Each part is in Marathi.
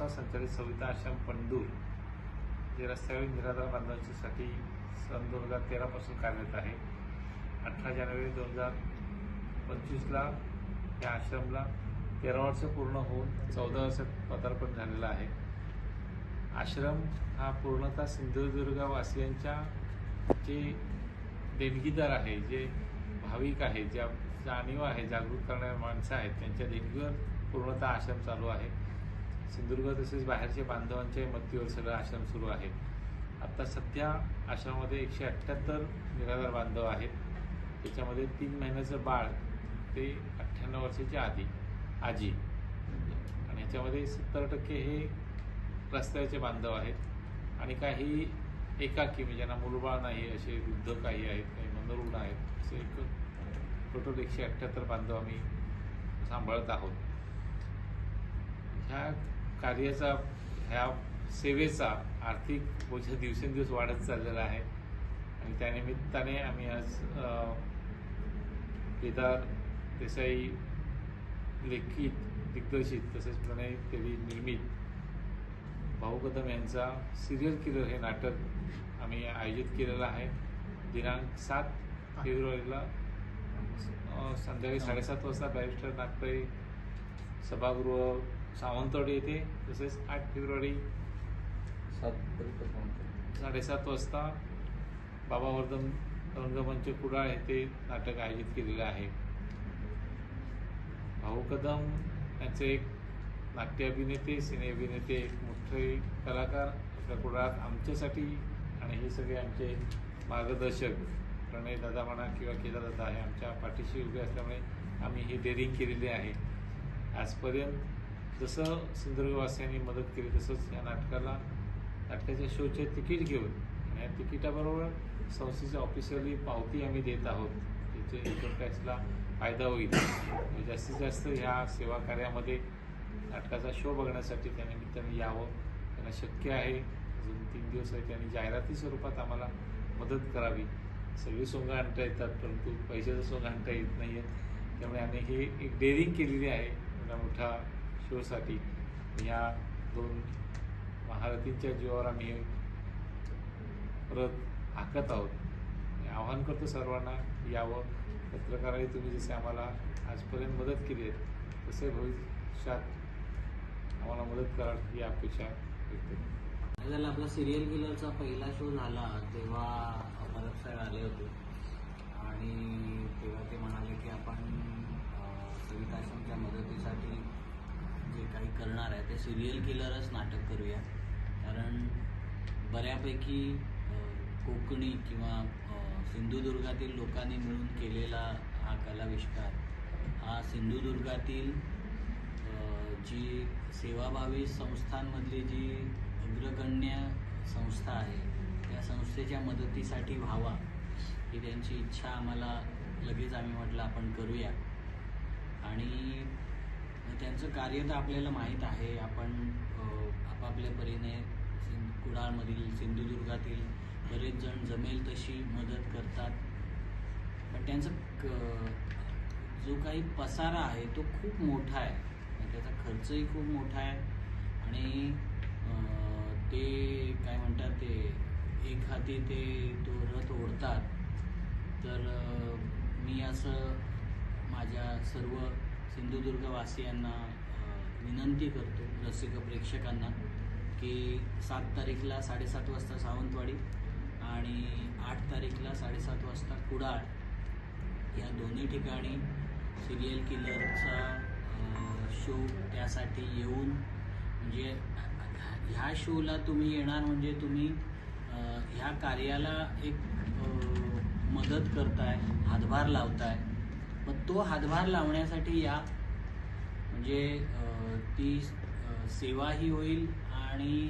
संस्था संचालित सविता आश्रम पंडूर जे रस्त्यावरील निराधार बांधवांच्यासाठी सन दोन हजार तेरापासून कार्यरत आहे. अठरा जानेवारी दोन हजार पंचवीसला या आश्रमला तेरा वर्ष पूर्ण होऊन चौदा वर्षात पदार्पण झालेलं आहे. आश्रम हा पूर्णतः सिंधुदुर्गवासियांच्या जे देणगीदार आहे जे भाविक आहे ज्या जाणीव आहे जागृत करणाऱ्या माणसं आहेत त्यांच्या देणगीवर पूर्णतः आश्रम चालू आहे. सिंधुदुर्ग तसेच बाहेरच्या बांधवांच्या मदतीवर सगळं आश्रम सुरू आहे. आता सध्या आश्रमामध्ये एकशे अठ्ठ्याहत्तर निराधार बांधव आहेत. त्याच्यामध्ये तीन महिन्याचं बाळ ते अठ्ठ्याण्णव वर्षाच्या आधी आजी. आणि ह्याच्यामध्ये सत्तर टक्के हे रस्त्याचे बांधव आहेत. आणि काही एकाकी म्हणजे ज्यांना मुलबाळ नाही असे वृद्ध काही आहेत काही मनोरुग्ण आहेत असे एक टोटल एकशे अठ्ठ्याहत्तर बांधव आम्ही सांभाळत आहोत. ह्या कार्याचा ह्या सेवेचा आर्थिक बोजा दिवसेंदिवस वाढत चाललेला आहे. आणि त्यानिमित्ताने आम्ही आज केदार देसाई लेखित दिग्दर्शित तसेच प्रणय तेली निर्मित भाऊ कदम यांचा सिरियल किलर हे नाटक आम्ही आयोजित केलेलं आहे. दिनांक सात फेब्रुवारीला संध्याकाळी साडेसात वाजता बॅरिस्टर नागपे सभागृह सावंतवाडी येथे तसेच आठ फेब्रुवारी साडेसात वाजता बाबा वर्धन रंगमंच कुडाळ येथे नाटक आयोजित केलेलं आहे. भाऊ कदम यांचे एक नाट्य अभिनेते सिने अभिनेते एक मोठे कलाकार आपल्या कुडाळात आमच्यासाठी आणि हे सगळे आमचे मार्गदर्शक प्रणय दादा म्हणा किंवा केदार दादा हे आमच्या पाठीशी उभे असल्यामुळे आम्ही ही डेअरिंग केलेली आहे. आजपर्यंत जसं सिंधुदुर्गवासियांनी मदत केली तसंच या नाटकाला नाटकाच्या शोचे तिकीट घेऊन. आणि या तिकिटाबरोबर संस्थेच्या ऑफिशियली पावती आम्ही देत आहोत. त्याचे इन्कम टॅक्सला फायदा होईल. जास्तीत जास्त ह्या सेवा कार्यामध्ये नाटकाचा शो बघण्यासाठी त्यानिमित्ताने यावं. त्यांना शक्य आहे. अजून तीन दिवस आहे. त्यांनी जाहिराती स्वरूपात आम्हाला मदत करावी. सगळी सोंग आणता येतात परंतु पैशाचं सोंग आणता येत नाही आहेत त्यामुळे आम्ही ही एक डेअरिंग केलेली आहे. मोठा शिवसाठी या ह्या दोन महारथींच्या जीवावर आम्ही परत हाकत आहोत. मी आवाहन करतो सर्वांना यावं. पत्रकारांनी तुम्ही जसे आम्हाला आजपर्यंत मदत केली आहे तसे भविष्यात आम्हाला मदत कराल ही अपेक्षा व्यक्त झालं आपला सिरियल किलरचा पहिला शो झाला तेव्हा भरत साहेब आले होते. आणि तेव्हा ते म्हणाले की आपण अं, सविता आश्रमच्या मदतीसाठी जे काही करणार आहे. ते सिरियल किलरच नाटक करूया. कारण बऱ्यापैकी कोकणी किंवा सिंधुदुर्गातील लोकांनी मिळून केलेला हा कलाविष्कार हा सिंधुदुर्गातील जी सेवाभावी संस्थांमधली जी अग्रगण्य संस्था आहे त्या संस्थेच्या मदतीसाठी व्हावा ही त्यांची इच्छा आम्हाला लगेच आम्ही म्हटलं आपण करूया. आणि त्यांचं कार्य तर आपल्याला माहीत आहे. आपण आपापल्या परीने सिं कुडाळमधील सिंधुदुर्गातील बरेच जण जमेल तशी मदत करतात. पण त्यांचं क जो काही पसारा आहे तो खूप मोठा आहे. आणि त्याचा खर्चही खूप मोठा आहे. आणि ते काय म्हणतात ते एक हाती ते तो रथ ओढतात. तर मी असं माझ्या सर्व सिंधुदुर्गवासियांना विनंती करतो रसिक प्रेक्षकांना की सात तारीखला साडेसात वाजता सावंतवाडी आणि आठ तारीखला साडेसात वाजता कुडाळ या दोन्ही ठिकाणी सिरियल किलरचा शो त्यासाठी येऊन म्हणजे ह्या शोला तुम्ही येणार म्हणजे तुम्ही ह्या कार्याला एक मदत करताय हातभार लावताय. मग तो हातभार लावण्यासाठी या. म्हणजे ती सेवाही होईल आणि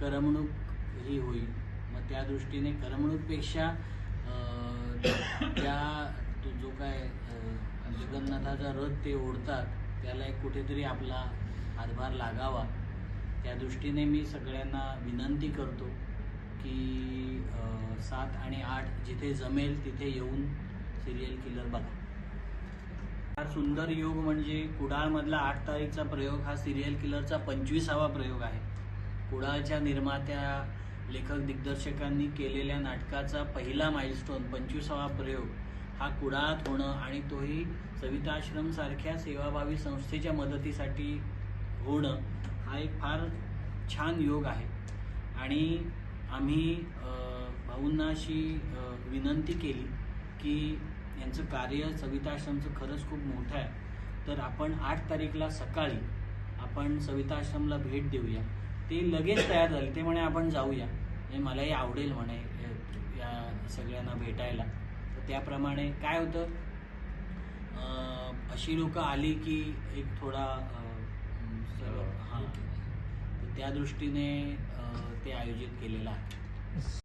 करमणूक ही होईल. मग त्या दृष्टीने करमणूकपेक्षा त्या तो जो काय जगन्नाथाचा रथ ते ओढतात त्याला एक कुठेतरी आपला हातभार लागावा. त्या दृष्टीने मी सगळ्यांना विनंती करतो की सात आणि आठ जिथे जमेल तिथे येऊन सिरियल किलर बघा. फार सुंदर योग म्हणजे कुडाळमधला आठ तारीखचा प्रयोग हा सिरियल किलरचा पंचवीसावा प्रयोग आहे. कुडाळच्या निर्मात्या लेखक दिग्दर्शकांनी केलेल्या नाटकाचा पहिला माइलस्टोन पंचवीसावा प्रयोग हा कुडाळात होणं आणि तोही सविताश्रमसारख्या सेवाभावी संस्थेच्या मदतीसाठी होणं हा एक फार छान योग आहे. आणि आम्ही भाऊंना अशी विनंती केली की यांचं कार्य सविताश्रमचं खरंच खूप मोठं आहे. तर आपण आठ तारीखला सकाळी आपण सविताश्रमला भेट देऊया. ते लगेच तयार झाले. ते म्हणे आपण जाऊया. म्हणजे मलाही आवडेल म्हणे या- सगळ्यांना भेटायला. तर त्याप्रमाणे काय होतं? अशी लोक आली की एक थोडा हां. त्या दृष्टीने ते आयोजित केलेलं आहे.